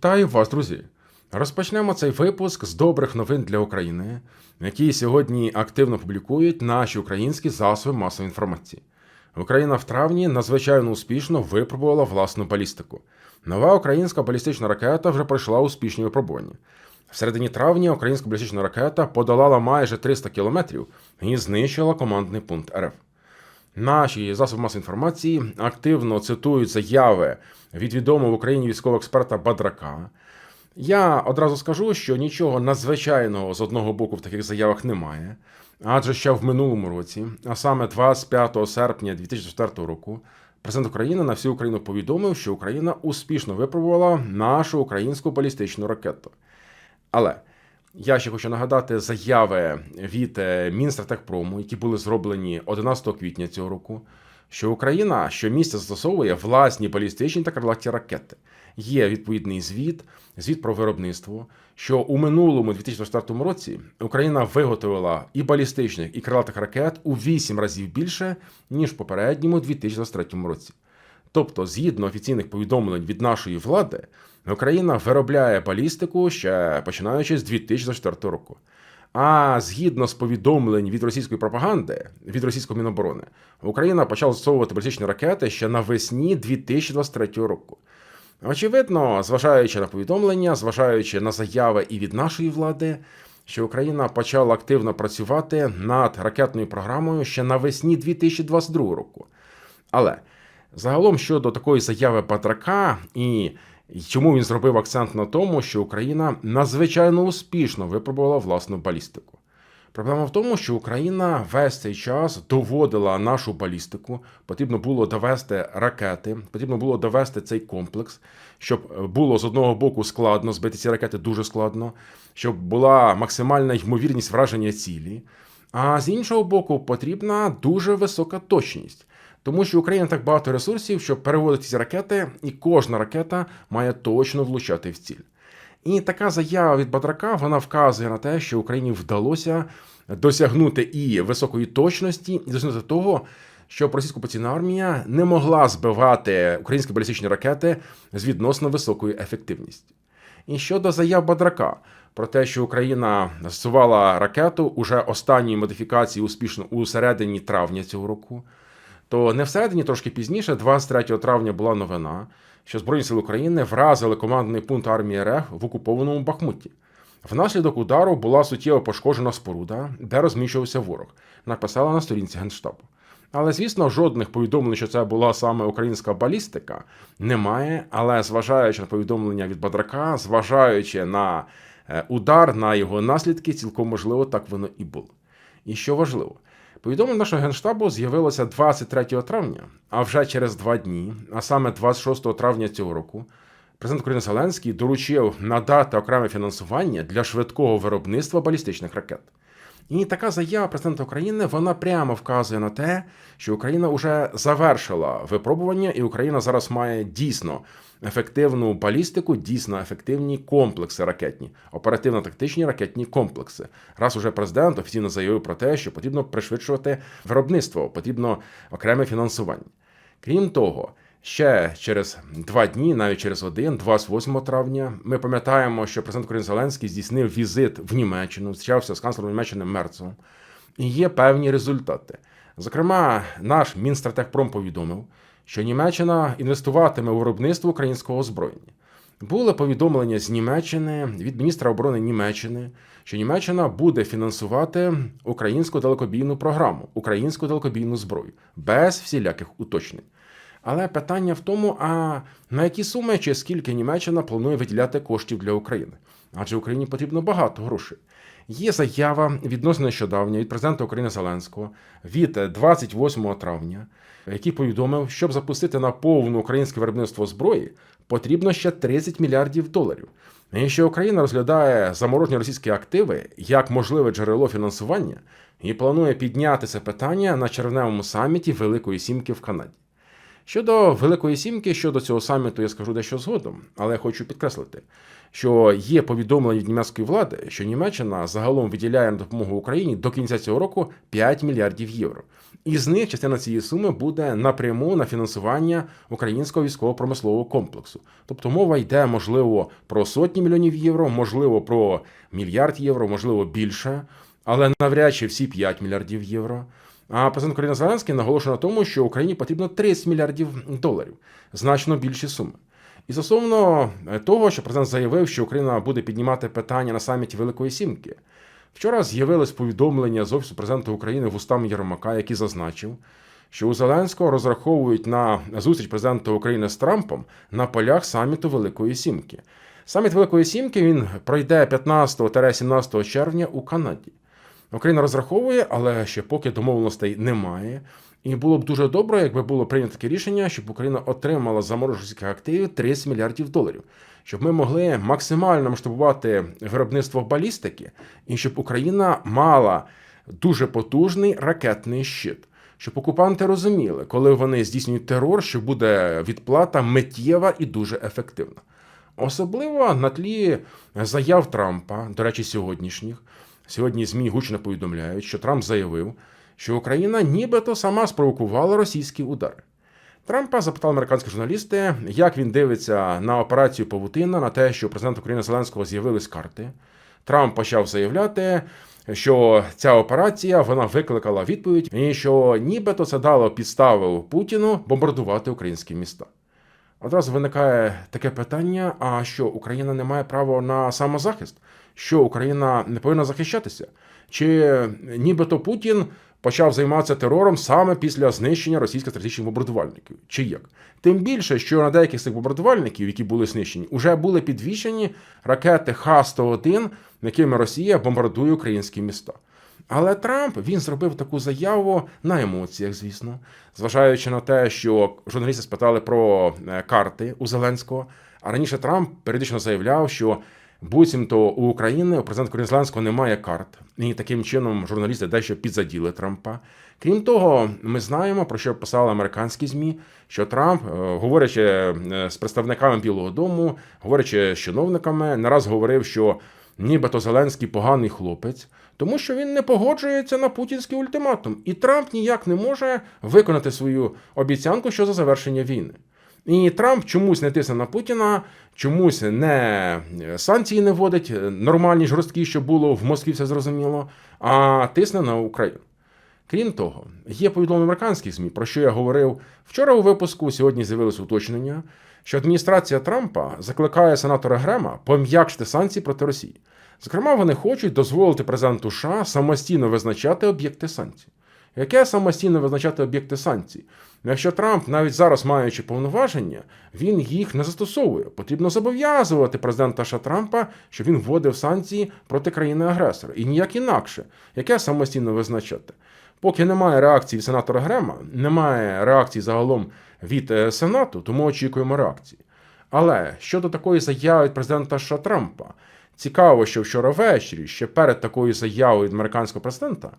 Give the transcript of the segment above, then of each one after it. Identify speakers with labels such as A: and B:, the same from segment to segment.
A: Вітаю вас, друзі! Розпочнемо цей випуск з добрих новин для України, які сьогодні активно публікують наші українські засоби масової інформації. Україна в травні надзвичайно успішно випробувала власну балістику. Нова українська балістична ракета вже пройшла успішні випробування. В середині травня українська балістична ракета подолала майже 300 кілометрів і знищила командний пункт РФ. Наші засоби масової інформації активно цитують заяви від відомого в Україні військового експерта Бадрака. Я одразу скажу, що нічого надзвичайного з одного боку в таких заявах немає, адже ще в минулому році, а саме 25 серпня 2004 року, президент України на всю Україну повідомив, що Україна успішно випробувала нашу українську балістичну ракету. Але я ще хочу нагадати заяви від е, Мінстратехпрому, які були зроблені 11 квітня цього року, що Україна щомісяця застосовує власні балістичні та крилаті ракети. Є відповідний звіт, звіт про виробництво, що у минулому 2004 році Україна виготовила і балістичних, і крилатих ракет у 8 разів більше, ніж в попередньому 2023 році. Тобто, згідно офіційних повідомлень від нашої влади, Україна виробляє балістику ще починаючи з 2004 року. А згідно з повідомлень від російської пропаганди, від російського міноборони, Україна почала застосовувати балістичні ракети ще навесні 2023 року. Очевидно, зважаючи на повідомлення, зважаючи на заяви і від нашої влади, що Україна почала активно працювати над ракетною програмою ще навесні 2022 року. Але загалом щодо такої заяви Патрака і чому він зробив акцент на тому, що Україна надзвичайно успішно випробувала власну балістику. Проблема в тому, що Україна весь цей час доводила нашу балістику. Потрібно було довести ракети, потрібно було довести цей комплекс, щоб було з одного боку складно збити ці ракети дуже складно, щоб була максимальна ймовірність враження цілі. А з іншого боку, потрібна дуже висока точність. Тому що Україна так багато ресурсів, щоб переводити ці ракети, і кожна ракета має точно влучати в ціль. І така заява від Бадрака вона вказує на те, що Україні вдалося досягнути і високої точності, і досягнути того, щоб російська окупаційна армія не могла збивати українські балістичні ракети з відносно високою ефективністю. І щодо заяв Бадрака про те, що Україна застосувала ракету уже останньої модифікації успішно у середині травня цього року, то не всередині трошки пізніше, 23 травня, була новина, що Збройні сили України вразили командний пункт армії РФ в окупованому Бахмуті. Внаслідок удару була суттєво пошкоджена споруда, де розміщувався ворог, написала на сторінці Генштабу. Але, звісно, жодних повідомлень, що це була саме українська балістика, немає. Але зважаючи на повідомлення від Бадрака, зважаючи на е, удар, на його наслідки, цілком можливо, так воно і було. І що важливо, повідомлення нашого генштабу з'явилося 23 травня, а вже через два дні, а саме 26 травня цього року, президент України Зеленський доручив надати окреме фінансування для швидкого виробництва балістичних ракет. І така заява президента України вона прямо вказує на те, що Україна вже завершила випробування, і Україна зараз має дійсно ефективну балістику, дійсно ефективні комплекси ракетні, оперативно-тактичні ракетні комплекси. Раз уже президент офіційно заявив про те, що потрібно пришвидшувати виробництво, потрібно окреме фінансування. Крім того. Ще через два дні, навіть через один, 28 травня, ми пам'ятаємо, що президент України Зеленський здійснив візит в Німеччину, зустрічався з канцлером Німеччини Мерцом. І є певні результати. Зокрема, наш Мінстратегпром повідомив, що Німеччина інвестуватиме у виробництво українського озброєння. Були повідомлення з Німеччини від міністра оборони Німеччини, що Німеччина буде фінансувати українську далекобійну програму, українську далекобійну зброю без всіляких уточнень. Але питання в тому, а на які суми чи скільки Німеччина планує виділяти коштів для України? Адже Україні потрібно багато грошей. Є заява відносно нещодавня від президента України Зеленського від 28 травня, який повідомив, щоб запустити на повну українське виробництво зброї, потрібно ще 30 мільярдів доларів. І що Україна розглядає заморожені російські активи як можливе джерело фінансування і планує підняти це питання на червневому саміті Великої Сімки в Канаді. Щодо Великої Сімки, щодо цього саміту, я скажу дещо згодом, але я хочу підкреслити, що є повідомлення від німецької влади, що Німеччина загалом виділяє на допомогу Україні до кінця цього року 5 мільярдів євро. І з них частина цієї суми буде напряму на фінансування українського військово-промислового комплексу. Тобто мова йде, можливо, про сотні мільйонів євро, можливо, про мільярд євро, можливо, більше, але навряд чи всі 5 мільярдів євро. А президент України Зеленський наголошує на тому, що Україні потрібно 30 мільярдів доларів, значно більші суми. І стосовно е, того, що президент заявив, що Україна буде піднімати питання на саміті Великої Сімки. Вчора з'явилось повідомлення з офісу президента України вустами Єрмака, який зазначив, що у Зеленського розраховують на зустріч президента України з Трампом на полях саміту Великої Сімки. Саміт Великої Сімки він пройде 15-17 червня у Канаді. Україна розраховує, але ще поки домовленостей немає. І було б дуже добре, якби було прийнято таке рішення, щоб Україна отримала заморожених російських активів 30 мільярдів доларів, щоб ми могли максимально масштабувати виробництво балістики, і щоб Україна мала дуже потужний ракетний щит. Щоб окупанти розуміли, коли вони здійснюють терор, що буде відплата миттєва і дуже ефективна. Особливо на тлі заяв Трампа, до речі, сьогоднішніх. Сьогодні ЗМІ гучно повідомляють, що Трамп заявив, що Україна нібито сама спровокувала російські удари. Трампа запитали американські журналісти, як він дивиться на операцію Павутина, на те, що у президента України Зеленського з'явились карти. Трамп почав заявляти, що ця операція вона викликала відповідь, і що нібито це дало підставу Путіну бомбардувати українські міста. Одразу виникає таке питання: а що Україна не має права на самозахист? Що Україна не повинна захищатися? Чи нібито Путін почав займатися терором саме після знищення російських стратегічних бомбардувальників? Чи як? Тим більше, що на деяких з цих бомбардувальників, які були знищені, вже були підвішені ракети Х-101, якими Росія бомбардує українські міста. Але Трамп він зробив таку заяву на емоціях, звісно, зважаючи на те, що журналісти спитали про е, карти у Зеленського. А раніше Трамп періодично заявляв, що буцімто у України у президента України Зеленського немає карт, і таким чином журналісти дещо підзаділи Трампа. Крім того, ми знаємо про що писали американські змі, що Трамп, е, говорячи е, з представниками Білого Дому, говорячи з чиновниками, не раз говорив, що нібито Зеленський поганий хлопець, тому що він не погоджується на путінський ультиматум, і Трамп ніяк не може виконати свою обіцянку щодо завершення війни. І Трамп чомусь не тисне на Путіна, чомусь не санкції не вводить, нормальні жорсткі, що було в Москві, все зрозуміло, а тисне на Україну. Крім того, є повідомлення американських ЗМІ, про що я говорив вчора у випуску. Сьогодні з'явилось уточнення, що адміністрація Трампа закликає сенатора Грема пом'якшити санкції проти Росії. Зокрема, вони хочуть дозволити президенту США самостійно визначати об'єкти санкцій. Яке самостійно визначати об'єкти санкцій? Якщо Трамп, навіть зараз маючи повноваження, він їх не застосовує. Потрібно зобов'язувати президента США Трампа, щоб він вводив санкції проти країни-агресора. І ніяк інакше, яке самостійно визначати. Поки немає реакції сенатора Грема, немає реакції загалом від е, Сенату, тому очікуємо реакції. Але щодо такої заяви від президента США Трампа, цікаво, що вчора ввечері, ще перед такою заявою від американського президента,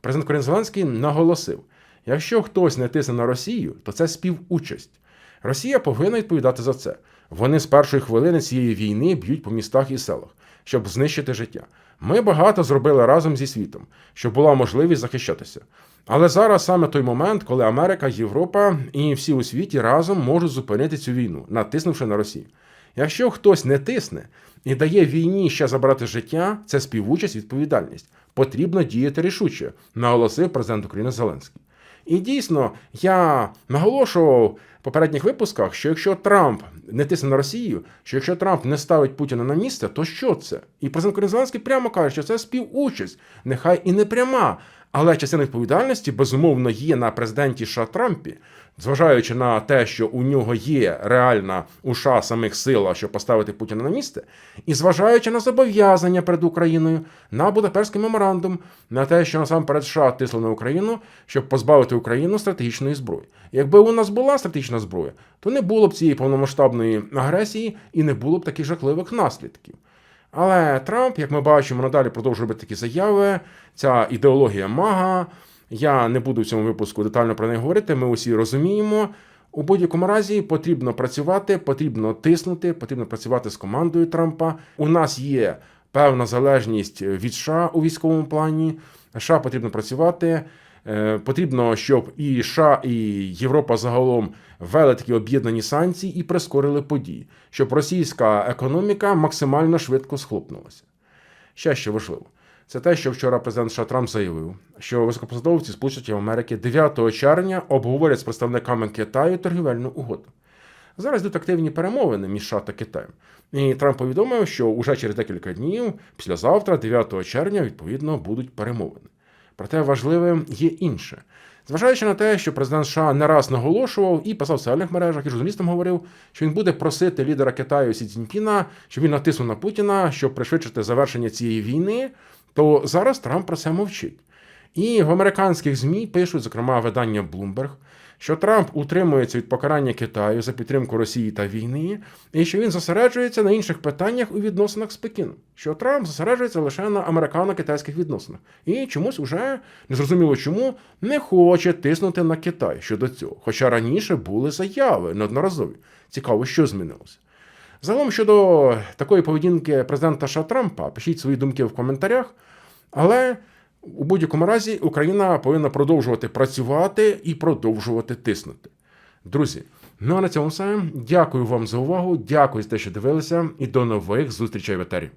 A: президент України Зеленський наголосив: якщо хтось не тисне на Росію, то це співучасть. Росія повинна відповідати за це. Вони з першої хвилини цієї війни б'ють по містах і селах, щоб знищити життя. Ми багато зробили разом зі світом, щоб була можливість захищатися. Але зараз саме той момент, коли Америка, Європа і всі у світі разом можуть зупинити цю війну, натиснувши на Росію. Якщо хтось не тисне і дає війні ще забрати життя, це співучасть, відповідальність. Потрібно діяти рішуче, наголосив президент України Зеленський. І дійсно, я наголошував в попередніх випусках, що якщо Трамп не тисне на Росію, що якщо Трамп не ставить Путіна на місце, то що це? І президент Зеленський прямо каже, що це співучасть, нехай і не пряма, але частина відповідальності безумовно є на президенті США Трампі, зважаючи на те, що у нього є реальна у США самих сила, щоб поставити Путіна на місце, і зважаючи на зобов'язання перед Україною на Будапештський меморандум, на те, що насамперед США тисли на Україну, щоб позбавити Україну стратегічної зброї. Якби у нас була стратегічна зброя, то не було б цієї повномасштабної агресії і не було б таких жахливих наслідків. Але Трамп, як ми бачимо, надалі продовжує робити такі заяви. Ця ідеологія мага. Я не буду в цьому випуску детально про неї говорити. Ми усі розуміємо. У будь-якому разі потрібно працювати, потрібно тиснути, потрібно працювати з командою Трампа. У нас є певна залежність від США у військовому плані. США потрібно працювати. Е, Потрібно, щоб і США, і Європа загалом ввели такі об'єднані санкції і прискорили події, щоб російська економіка максимально швидко схлопнулася. Ще що важливо, це те, що вчора президент США Трамп заявив, що високопосадовці Сполучених Америки 9 червня обговорять з представниками Китаю торгівельну угоду. Зараз йдуть активні перемовини між США та Китаєм. І Трамп повідомив, що уже через декілька днів, післязавтра, 9 червня, відповідно, будуть перемовини. Проте важливим є інше. Зважаючи на те, що президент США не раз наголошував і писав в соціальних мережах, і журналістам говорив, що він буде просити лідера Китаю Сі Цзіньпіна, щоб він натиснув на Путіна, щоб пришвидшити завершення цієї війни, то зараз Трамп про це мовчить. І в американських ЗМІ пишуть, зокрема, видання Bloomberg, що Трамп утримується від покарання Китаю за підтримку Росії та війни, і що він зосереджується на інших питаннях у відносинах з Пекіном. Що Трамп зосереджується лише на американо-китайських відносинах. І чомусь уже незрозуміло чому не хоче тиснути на Китай щодо цього. Хоча раніше були заяви неодноразові. Цікаво, що змінилося. Загалом щодо такої поведінки президента США Трампа, пишіть свої думки в коментарях. Але у будь-якому разі Україна повинна продовжувати працювати і продовжувати тиснути. Друзі, ну а на цьому все. Дякую вам за увагу. Дякую за те, що дивилися, і до нових зустрічей в етері.